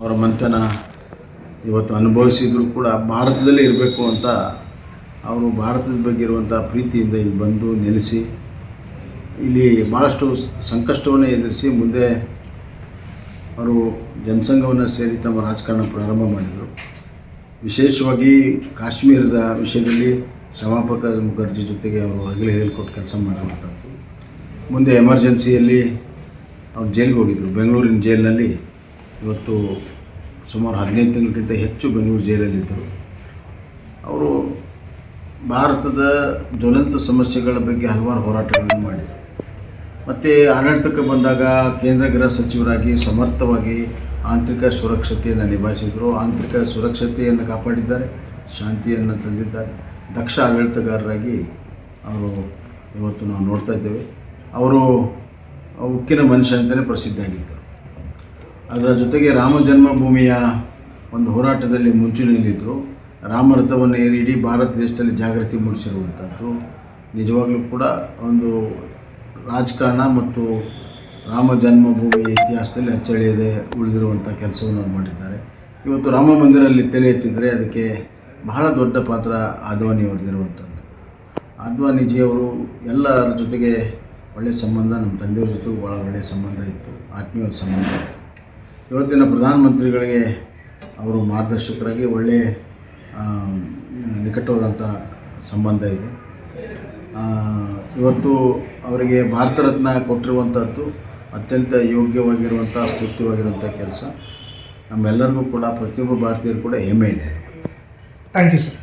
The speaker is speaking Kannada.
ಅವರ ಮಂಥನ ಇವತ್ತು ಅನುಭವಿಸಿದ್ರು ಕೂಡ ಭಾರತದಲ್ಲೇ ಇರಬೇಕು ಅಂತ ಅವರು ಭಾರತದ ಬಗ್ಗೆ ಇರುವಂಥ ಪ್ರೀತಿಯಿಂದ ಇಲ್ಲಿ ಬಂದು ನೆಲೆಸಿ, ಇಲ್ಲಿ ಭಾಳಷ್ಟು ಸಂಕಷ್ಟವನ್ನು ಎದುರಿಸಿ ಮುಂದೆ ಅವರು ಜನಸಂಘವನ್ನು ಸೇರಿ ತಮ್ಮ ರಾಜಕಾರಣ ಪ್ರಾರಂಭ ಮಾಡಿದರು. ವಿಶೇಷವಾಗಿ ಕಾಶ್ಮೀರದ ವಿಷಯದಲ್ಲಿ ಶ್ಯಾಮಾಪ್ರಕಾಶ್ ಮುಖರ್ಜಿ ಜೊತೆಗೆ ಅವರು ಹಗಲು ಹೇಳ್ಕೊಟ್ಟು ಕೆಲಸ ಮಾಡುವಂಥದ್ದು. ಮುಂದೆ ಎಮರ್ಜೆನ್ಸಿಯಲ್ಲಿ ಅವ್ರು ಜೈಲಿಗೆ ಹೋಗಿದ್ದರು ಬೆಂಗಳೂರಿನ ಜೈಲಿನಲ್ಲಿ. ಇವತ್ತು ಸುಮಾರು ಹದಿನೈದು ತಿಂಗಳಿಗಿಂತ ಹೆಚ್ಚು ಬೆಂಗಳೂರು ಜೈಲಲ್ಲಿದ್ದರು. ಅವರು ಭಾರತದ ಜ್ವಲಂತ ಸಮಸ್ಯೆಗಳ ಬಗ್ಗೆ ಹಲವಾರು ಹೋರಾಟಗಳನ್ನು ಮಾಡಿದರು. ಮತ್ತು ಆಡಳಿತಕ್ಕೆ ಬಂದಾಗ ಕೇಂದ್ರ ಗೃಹ ಸಚಿವರಾಗಿ ಸಮರ್ಥವಾಗಿ ಆಂತರಿಕ ಸುರಕ್ಷತೆಯನ್ನು ನಿಭಾಯಿಸಿದರು. ಆಂತರಿಕ ಸುರಕ್ಷತೆಯನ್ನು ಕಾಪಾಡಿದ್ದಾರೆ, ಶಾಂತಿಯನ್ನು ತಂದಿದ್ದಾರೆ. ದಕ್ಷ ಆಡಳಿತಗಾರರಾಗಿ ಅವರು ಇವತ್ತು ನಾವು ನೋಡ್ತಾ ಇದ್ದೇವೆ. ಅವರು ಉಕ್ಕಿನ ಮನುಷ್ಯ ಅಂತಲೇ ಪ್ರಸಿದ್ಧಿಯಾಗಿದ್ದರು ಅದರ ಜೊತೆಗೆ ರಾಮ ಜನ್ಮಭೂಮಿಯ ಒಂದು ಹೋರಾಟದಲ್ಲಿ ಮುಂಚೂಣಿಯಲ್ಲಿದ್ದರು. ರಾಮರಥವನ್ನು ಏರಿ ಇಡೀ ಭಾರತ ದೇಶದಲ್ಲಿ ಜಾಗೃತಿ ಮೂಡಿಸಿರುವಂಥದ್ದು. ನಿಜವಾಗಲೂ ಕೂಡ ಒಂದು ರಾಜಕಾರಣ ಮತ್ತು ರಾಮ ಜನ್ಮಭೂಮಿ ಇತಿಹಾಸದಲ್ಲಿ ಅಚ್ಚಳಿಯದೆ ಉಳಿದಿರುವಂಥ ಕೆಲಸವನ್ನು ಅವ್ರು ಮಾಡಿದ್ದಾರೆ. ಇವತ್ತು ರಾಮ ಮಂದಿರಲ್ಲಿ ತಲೆ ಎತ್ತಿದರೆ ಅದಕ್ಕೆ ಬಹಳ ದೊಡ್ಡ ಪಾತ್ರ ಆದ್ವಾನಿ ಅವ್ರದ್ದಿರುವಂಥದ್ದು. ಆದ್ವಾನಿಜಿಯವರು ಎಲ್ಲರ ಜೊತೆಗೆ ಒಳ್ಳೆಯ ಸಂಬಂಧ, ನಮ್ಮ ತಂದೆಯವ್ರ ಜೊತೆಗೂ ಭಾಳ ಒಳ್ಳೆಯ ಸಂಬಂಧ ಇತ್ತು. ಆತ್ಮೀಯವಾದ ಸಂಬಂಧ ಇತ್ತು. ಇವತ್ತಿನ ಪ್ರಧಾನಮಂತ್ರಿಗಳಿಗೆ ಅವರು ಮಾರ್ಗದರ್ಶಕರಾಗಿ ಒಳ್ಳೆಯ ನಿಕಟವಾದಂಥ ಸಂಬಂಧ ಇದೆ. ಇವತ್ತು ಅವರಿಗೆ ಭಾರತ ರತ್ನ ಕೊಟ್ಟಿರುವಂಥದ್ದು ಅತ್ಯಂತ ಯೋಗ್ಯವಾಗಿರುವಂಥ, ಸ್ಫೂರ್ತಿವಾಗಿರುವಂಥ ಕೆಲಸ. ನಮ್ಮೆಲ್ಲರಿಗೂ ಕೂಡ, ಪ್ರತಿಯೊಬ್ಬ ಭಾರತೀಯರು ಕೂಡ ಹೆಮ್ಮೆ ಇದೆ. Thank you sir